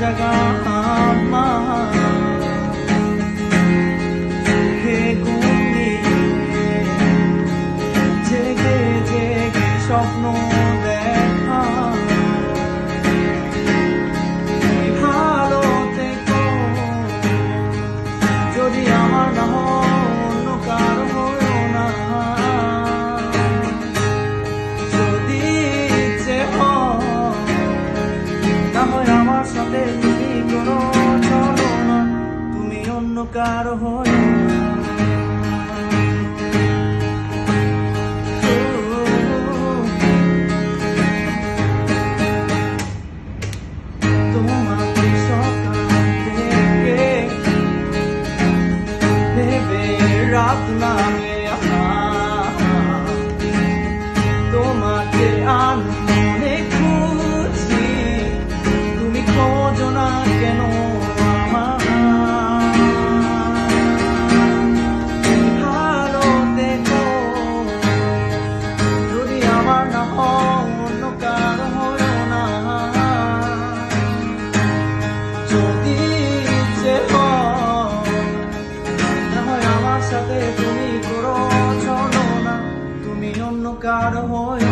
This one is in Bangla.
জাগা আমার হে গুণি জেগে জেগে স্বপ্ন দেখা। ভালো থেকো। যদি আমার না হয় কারও হলো যদি ইচ্ছে না হয় আমার সাথে তুমি করো চলো না তুমি অন্য কারও হয়ে